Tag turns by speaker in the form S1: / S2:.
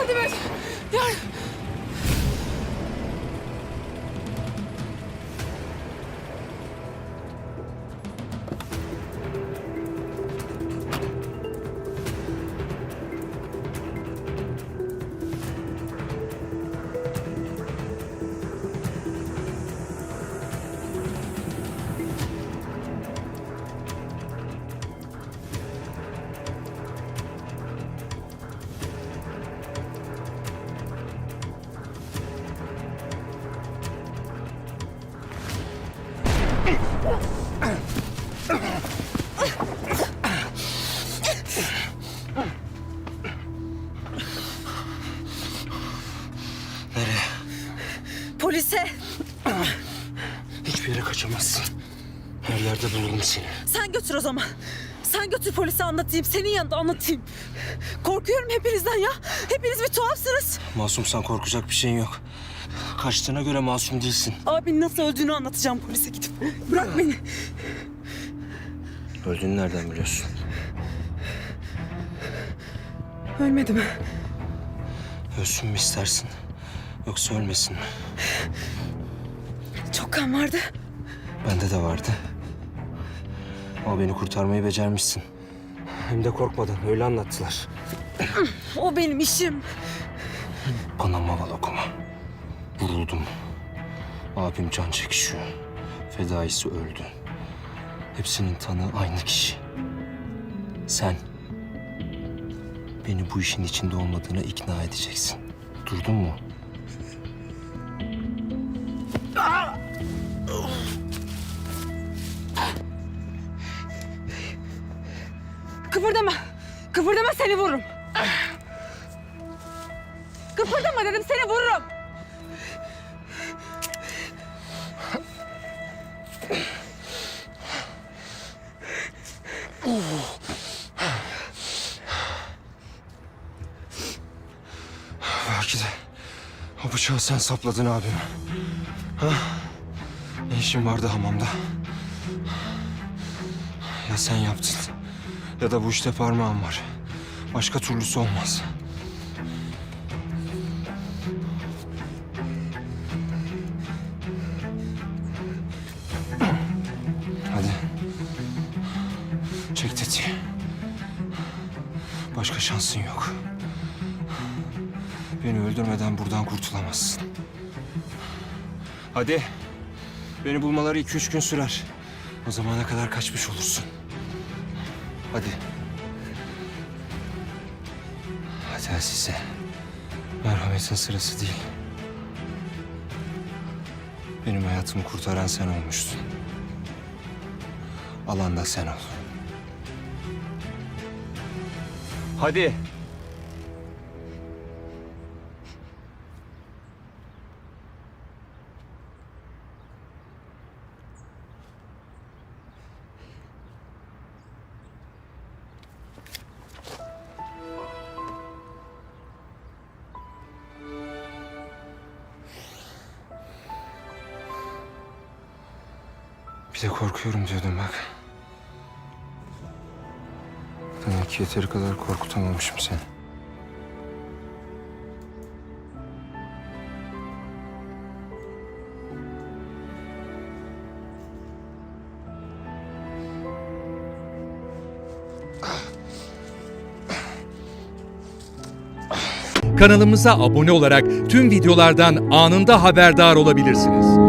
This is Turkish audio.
S1: Yardım et. Yardım.
S2: Nereye?
S1: Polise.
S2: Hiçbir yere kaçamazsın. Her yerde bulurum seni.
S1: Sen götür o zaman. Sen götür polise anlatayım. Senin yanında anlatayım. Korkuyorum hepinizden ya. Hepiniz bir tuhafsınız.
S2: Masumsan korkacak bir şeyin yok. Kaçtığına göre masum değilsin.
S1: Abinin nasıl öldüğünü anlatacağım polise gidip. Bırak beni.
S2: Öldüğünü nereden biliyorsun?
S1: Ölmedi mi?
S2: Ölsün mü istersin? Yoksa ölmesin mi?
S1: Çok kan vardı.
S2: Bende de vardı. Ama beni kurtarmayı becermişsin. Hem de korkmadan öyle anlattılar.
S1: O benim işim.
S2: Bana maval okuma. Vuruldum. Abim can çekişiyor. Fedaisi öldü. Hepsinin tanığı aynı kişi. Sen. Beni bu işin içinde olmadığına ikna edeceksin. Durdun mu?
S1: Kıpırdama. Kıpırdama seni vururum. Kıpırdama dedim seni vururum.
S2: Belki de o bıçağı sen sapladın abime. Ha? Ne işin vardı hamamda? Ya sen yaptın ya da bu işte parmağın var. Başka türlüsü olmaz. Tetiği. Başka şansın yok. Beni öldürmeden buradan kurtulamazsın. Hadi. Beni bulmaları iki üç gün sürer. O zamana kadar kaçmış olursun. Hadi. Hadi Azize. Merhametin sırası değil. Benim hayatımı kurtaran sen olmuştun. Alan da sen ol. Hadi. Bir de korkuyorum diyordum bak. Ki yeteri kadar korkutamamışım seni.
S3: Kanalımıza abone olarak tüm videolardan anında haberdar olabilirsiniz.